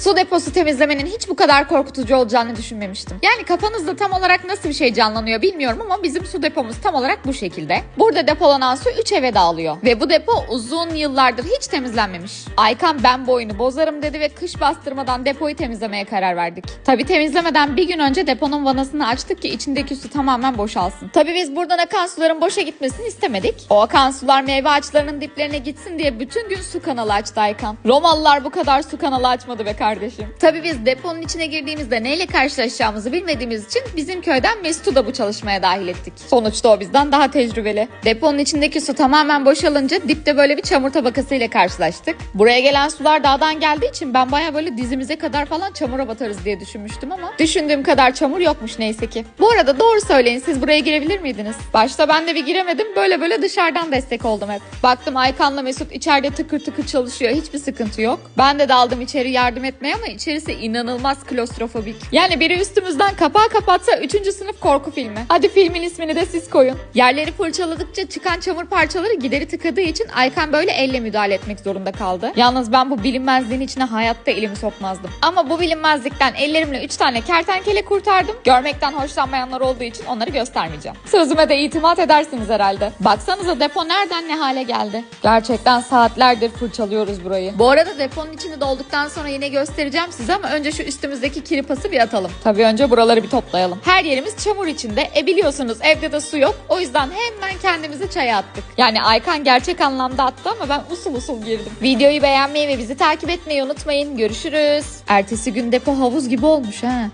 Su deposu temizlemenin hiç bu kadar korkutucu olacağını düşünmemiştim. Yani kafanızda tam olarak nasıl bir şey canlanıyor bilmiyorum ama bizim su depomuz tam olarak bu şekilde. Burada depolanan su 3 eve dağılıyor. Ve bu depo uzun yıllardır hiç temizlenmemiş. Aykan ben bu bozarım dedi ve kış bastırmadan depoyu temizlemeye karar verdik. Tabi temizlemeden bir gün önce deponun vanasını açtık ki içindeki su tamamen boşalsın. Tabi biz buradan akan suların boşa gitmesini istemedik. O akan sular meyve ağaçlarının diplerine gitsin diye bütün gün su kanalı açtı Aykan. Romalılar bu kadar su kanalı açmadı be kardeşim. Tabi biz deponun içine girdiğimizde neyle karşılaşacağımızı bilmediğimiz için bizim köyden Mesut'u da bu çalışmaya dahil ettik. Sonuçta o bizden daha tecrübeli. Deponun içindeki su tamamen boşalınca dipte böyle bir çamur tabakası ile karşılaştık. Buraya gelen sular dağdan geldiği için ben baya böyle dizimize kadar falan çamura batarız diye düşünmüştüm ama düşündüğüm kadar çamur yokmuş neyse ki. Bu arada doğru söyleyin siz buraya girebilir miydiniz? Başta ben de bir giremedim böyle böyle dışarıdan destek oldum hep. Baktım Aykan'la Mesut içeride tıkır tıkır çalışıyor hiçbir sıkıntı yok. Ben de daldım içeri yardım etmeye ama içerisi inanılmaz klostrofobik. Yani biri üstümüzden kapağı kapatsa 3. sınıf korku filmi. Hadi filmin ismini de siz koyun. Yerleri fırçaladıkça çıkan çamur parçaları gideri tıkadığı için Aykan böyle elle müdahale etmek zorunda kaldı. Yalnız ben bu bilinmezliğin içine hayatta elimi sokmazdım. Ama bu bilinmezlikten ellerimle 3 tane kertenkele kurtardım. Görmekten hoşlanmayanlar olduğu için onları göstermeyeceğim. Sözüme de itimat edersiniz herhalde. Baksanıza depo nereden ne hale geldi. Gerçekten saatlerdir fırçalıyoruz burayı. Bu arada deponun içini dolduktan sonra yine göstereceğim size ama önce şu üstümüzdeki kiripası bir atalım. Tabii önce buraları bir toplayalım. Her yerimiz çamur içinde. E biliyorsunuz evde de su yok. O yüzden hemen kendimizi çaya attık. Yani Aykan gerçek anlamda attı ama ben usul usul girdim. Videoyu beğenmeyi ve bizi takip etmeyi unutmayın. Görüşürüz. Ertesi gün depo havuz gibi olmuş ha.